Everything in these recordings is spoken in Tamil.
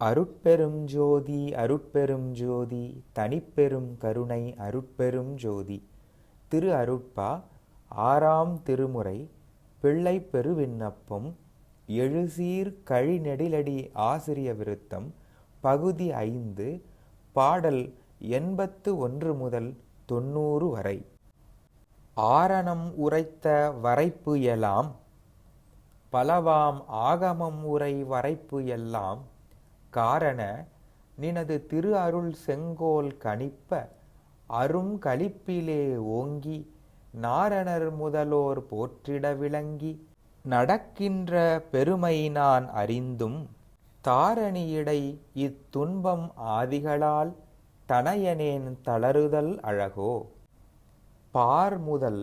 அருட்பெரும் ஜோதி அருட்பெரும் ஜோதி தனிப்பெரும் கருணை அருட்பெரும் ஜோதி. திரு அருட்பா ஆறாம் திருமுறை பிள்ளை பெருவிண்ணப்பம் எழுசீர் கழிநெடிலடி ஆசிரிய விருத்தம் பகுதி ஐந்து பாடல் எண்பத்து ஒன்று முதல் தொண்ணூறு வரை. ஆரணம் உரைத்த வரைப்பு எலாம் பலவாம் ஆகமம் உரை வரைப்பு எல்லாம் காரண நினது திரு அருள் செங்கோல் கணிப்ப அரும் கழிப்பிலே ஓங்கி நாரணர் முதலோர் போற்றிட விளங்கி நடக்கின்ற பெருமை நான் அறிந்தும் தாரணியிடை இத்துன்பம் ஆதிகளால் தனையனேன் தளறுதல் அழகோ. பார் முதல்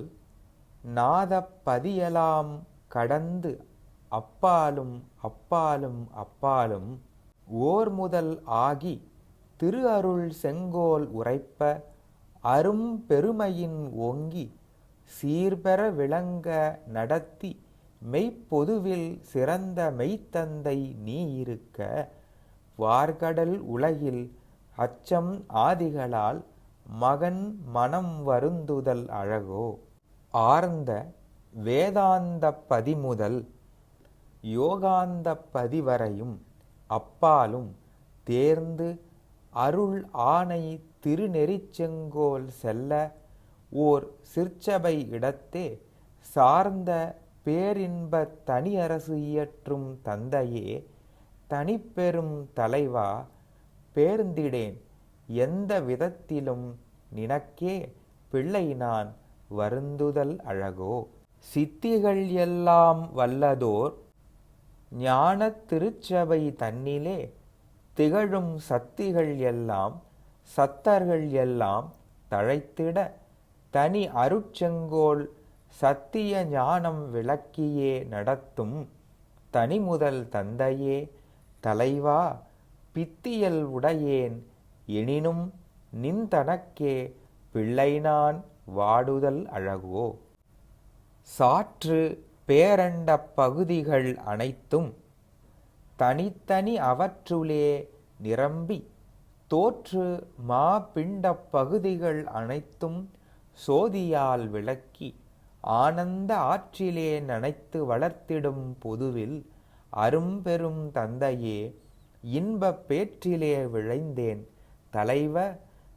நாதப்பதியலாம் கடந்து அப்பாலும் அப்பாலும் அப்பாலும் ஓர் முதல் ஆகி திரு அருள் செங்கோல் உரைப்ப அரும் பெருமையின் ஓங்கி சீர்பெற விளங்க நடத்தி மெய்ப்பொதுவில் சிறந்த மெய்த்தந்தை நீ இருக்க. வார்கடல் உலகில் அச்சம் ஆதிகளால் மகன் மனம் வருந்துதல் அழகோ. ஆர்ந்த வேதாந்த பதிமுதல் யோகாந்த பதிவரையும் அப்பாலும் தேர்ந்து அருள் ஆணை திருநெறிச்செங்கோல் செல்ல ஓர் சிற்சபை இடத்தே சார்ந்த பேரின்ப தனியரசு இயற்றும் தந்தையே தனிப்பெரும் தலைவா பேர்ந்திடேன் எந்த விதத்திலும் நினக்கே பிள்ளை நான் வருந்துதல் அழகோ. சித்திகள் எல்லாம் வல்லதோர் ஞானத் திருச்சபை தன்னிலே திகழும் சக்திகள் எல்லாம் சத்தர்கள் எல்லாம் தழைத்திட தனி அருட்செங்கோல் சத்திய ஞானம் விளக்கியே நடத்தும் தனிமுதல் தந்தையே தலைவா பித்தியல் உடையேன். எனினும் நின்தனக்கே பிள்ளை நான் வாடுதல் அழகோ. சாற்று பேரண்ட பகுதிகள் அனைத்தும் தனித்தனி அவற்றுளே நிரம்பி தோற்று மாபிண்ட பகுதிகள் அனைத்தும் சோதியால் விளக்கி ஆனந்த ஆற்றிலே நனைத்து வளர்த்திடும் பொதுவில் அரும்பெரும் தந்தையே இன்பப் பேற்றிலே விழைந்தேன் தலைவ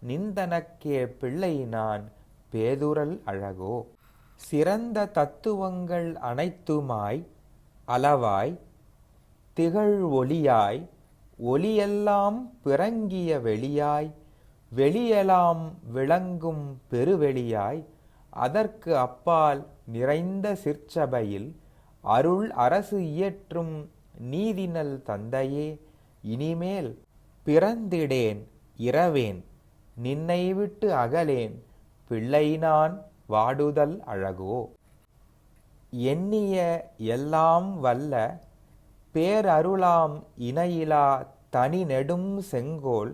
நிந்தனக்கே பிள்ளை நான் பேதுரல் அழகோ? சிறந்த தத்துவங்கள் அனைத்துமாய் அளவாய் திகழ் ஒளியாய் ஒளியெல்லாம் பிறங்கிய வெளியாய் வெளியெல்லாம் விளங்கும் பெருவெளியாய் அதற்கு அப்பால் நிறைந்த சிற்சபையில் அருள் அரசு இயற்றும் நீதினல் தந்தையே இனிமேல் பிறந்திடேன் இரவேன் நின்னை விட்டு அகலேன் பிள்ளை நான் வாடுதல் அழகோ. எண்ணிய எல்லாம் வல்ல பேரருளாம் இணையிலா தனி நெடும் செங்கோல்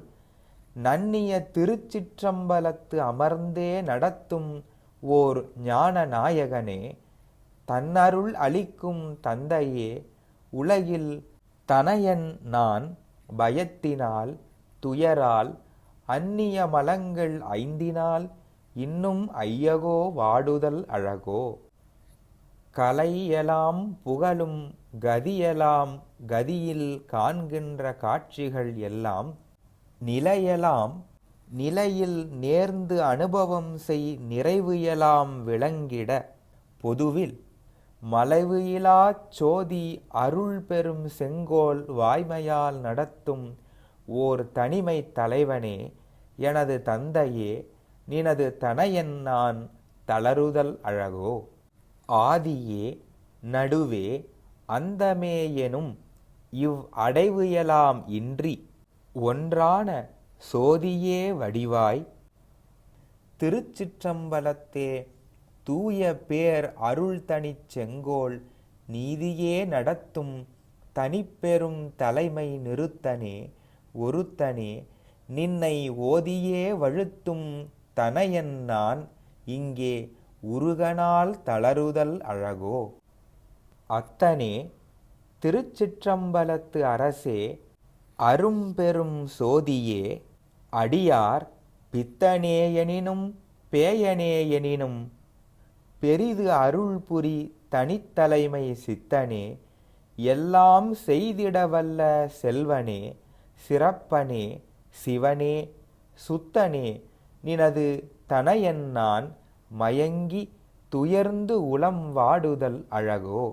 நன்னிய திருச்சிற்றம்பலத்து அமர்ந்தே நடத்தும் ஓர் ஞான நாயகனே தன்னருள் அளிக்கும் தந்தையே உலகில் தனையன் நான் பயத்தினால் துயரால் அந்நிய மலங்கள் ஐந்தினால் இன்னும் ஐயகோ வாடுதல் அழகோ? கலையெலாம் புகழும் கதியெலாம் கதியில் காண்கின்ற காட்சிகள் எல்லாம் நிலையெலாம் நிலையில் நேர்ந்து அனுபவம் செய் நிறைவு எலாம் விளங்கிட பொதுவில் மலைவு இலாச் சோதி அருள் பெரும் செங்கோல் வாய்மையால் நடத்தும் ஓர் தனிமை தலைவனே எனது தந்தையே நினது தனையன்னான் நான் அழகோ? ஆதியே நடுவே அந்தமேயெனும் இவ் அடைவுயலாம் இன்றி ஒன்றான சோதியே வடிவாய். திருச்சிற்றம்பலத்தே தூய பேர் அருள் தனிச் செங்கோல் நீதியே நடத்தும் தனிப்பெரும் தலைமை நிறுத்தனே ஒருத்தனே நின்னை ஓதியே வழுத்தும் தனையன் நான் இங்கே உருகனால் தளருதல் அழகோ? அத்தனே திருச்சிற்றம்பலத்து அரசே அரும்பெரும் சோதியே அடியார் பித்தனேயெனினும் பேயனேயெனினும் பெரிது அருள் புரி தனித்தலைமை சித்தனே எல்லாம் செய்திடவல்ல செல்வனே சிறப்பனே சிவனே சுத்தனே நினது தனையன் நான் மயங்கி துயர்ந்து உளம் வாடுதல் அழகோ?